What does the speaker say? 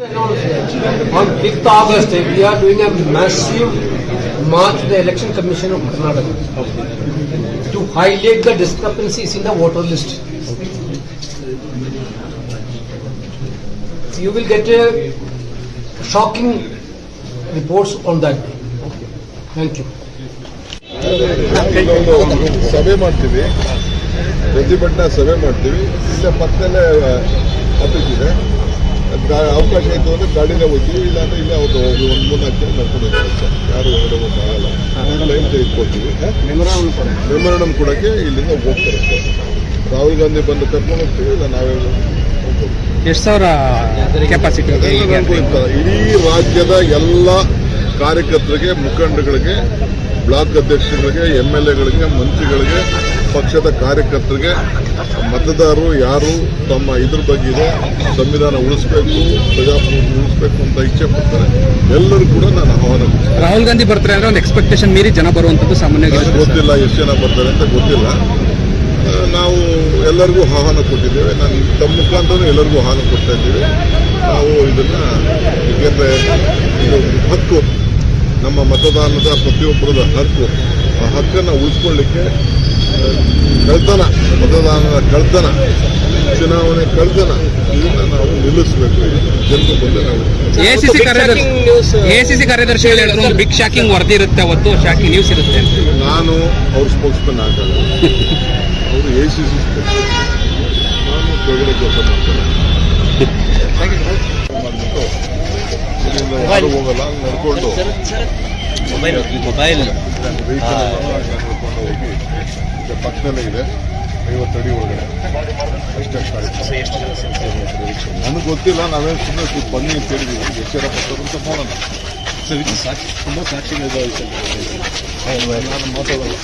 On 5th August, we are doing a massive march to the Election Commission of Karnataka to highlight the discrepancies in the voter list. You will get a shocking reports on that day. Thank you. ಇಲ್ಲೊಂದು ಸಭೆ ಮಾಡ್ತೀವಿ ಪ್ರತಿಭಟನಾ ಸಭೆ ಮಾಡ್ತೀವಿ ಇಲ್ಲೇ ಪಕ್ಕದಲ್ಲೇ office ಇದೆ ಗಾ- ಅವಕಾಶ ಇತ್ತು ಅಂದ್ರೆ ಗಾಡಿನೇ ಹೋಗ್ತೀವಿ ಇಲ್ಲ ಇಲ್ಲೇ ಒಂದು ಒಂದು ಮೂರ್ನಾಲ್ಕು ಜನ ನಡ್ಕೊಂಡು ಹೋಗ್ತಾರೆ. ಸರ್ ಯಾರು ಹೊರಗಡೆ ಹೋಗಲ್ಲ ಲೈನ್ ತೆಗೆದುಕೊಳ್ತೀವಿ. ಮೆಮೊರಂಡಮ್ ಕೊಡಕ್ಕೆ ಇಲ್ಲಿಂದ ಹೋಗ್ತಾರೆ. ಸರ್ ರಾಹುಲ್ ಗಾಂಧಿ ಬಂದು ಕರ್ಕೊಂಡು ಹೋಗ್ತೀವಿ ಇಲ್ಲ ನಾವೇ ಎಷ್ಟು ಸಾವಿರ ಕೆಪಾಸಿಟಿ ಇಡೀ ರಾಜ್ಯದ ಎಲ್ಲ ಕಾರ್ಯಕರ್ತರಿಗೆ ಮುಖಂಡಗಳಿಗೆ ಬ್ಲಾಕ್ ಅಧ್ಯಕ್ಷಗಳಿಗೆ ಎಂ ಎಲ್ ಎಗಳಿಗೆ ಮಂತ್ರಿಗಳಿಗೆ ಪಕ್ಷದ ಕಾರ್ಯಕರ್ತರಿಗೆ ಮತದಾರರು ಯಾರು ತಮ್ಮ ಇದ್ರ ಬಗ್ಗೆ ಇದೆ ಸಂವಿಧಾನ ಉಳಿಸ್ಬೇಕು ಪ್ರಜಾಪ್ರಭುತ್ವ ಉಳಿಸ್ಬೇಕು ಅಂತ ಇಚ್ಛೆ ಪಡ್ತಾರೆ. ಎಲ್ಲರೂ ಕೂಡ ನಾನು ಆಹ್ವಾನ. ರಾಹುಲ್ ಗಾಂಧಿ ಬರ್ತಾರೆ ಅಂದ್ರೆ ಒಂದು ಎಕ್ಸ್ಪೆಕ್ಟೇಷನ್ ಮೀರಿ ಜನ ಬರುವಂಥದ್ದು ಸಾಮಾನ್ಯವಾಗಿ ಗೊತ್ತಿಲ್ಲ ಎಷ್ಟು ಜನ ಬರ್ತಾರೆ ಅಂತ ಗೊತ್ತಿಲ್ಲ. ನಾವು ಎಲ್ಲರಿಗೂ ಆಹ್ವಾನ ಕೊಟ್ಟಿದ್ದೇವೆ. ನಾನು ತಮ್ಮ ಮುಖಾಂತರ ಎಲ್ಲರಿಗೂ ಆಹ್ವಾನ ಕೊಡ್ತಾ ಇದ್ದೀವಿ. ನಾವು ಇದನ್ನ ಏಕೆಂದರೆ ಇದು ಹಕ್ಕು. ನಮ್ಮ ಮತದಾನದ ಪ್ರತಿಯೊಬ್ಬರದ ಹಕ್ಕು. ಆ ಹಕ್ಕನ್ನು ಉಳಿಸ್ಕೊಳ್ಳಿಕ್ಕೆ ಕಳ್ತನ ಮತದಾನದ ಕಳ್ತನ ಚುನಾವಣೆ ಕಳ್ತನ ಇದನ್ನ ನಾವು ನಿಲ್ಲಿಸಬೇಕು. ಜನರು ಮುಂದೆ ನಾವು ಎಸಿಸಿ ಕಾರ್ಯದರ್ಶಿ ಹೇಳಿದ್ರು ಒಂದು ಬಿಗ್ ಶಾಕಿಂಗ್ ವರದಿ ಇರುತ್ತೆ ಅವತ್ತು ಶಾಕಿಂಗ್ ನ್ಯೂಸ್ ಇರುತ್ತೆ ನಾನು ಅವ್ರ ಸ್ಪೋಕ್ಸ್ಮನ್ ಆಗಲ್ಲ. ಅವರು ಎ ಸಿ ಸಿ ನಾನು ಕೆಳಗಡೆ ಕೆಲಸ ಯಾರು ಹೋಗಲ್ಲ ನಡ್ಕೊಂಡು ಮೊಬೈಲ್ ಈಗ ಪಕ್ಕದಲ್ಲೇ ಇದೆ ಐವತ್ತಡಿ ಒಳಗಡೆ. ಅಷ್ಟೇ ನನಗೆ ಗೊತ್ತಿಲ್ಲ ನಾವೇನು ಸುಮ್ಮನೆ ಬನ್ನಿ ಅಂತ ಹೇಳಿದೀವಿ. ಎಚ್ಚರ ಪಟ್ಟರು ಅಂತ ನೋಡೋಣ. ಸಾಕ್ಷಿ ತುಂಬಾ ಸಾಕ್ಷಿಗಳಿದಾವೆ ನಾನು ಮಾತಾಡಲ್ಲ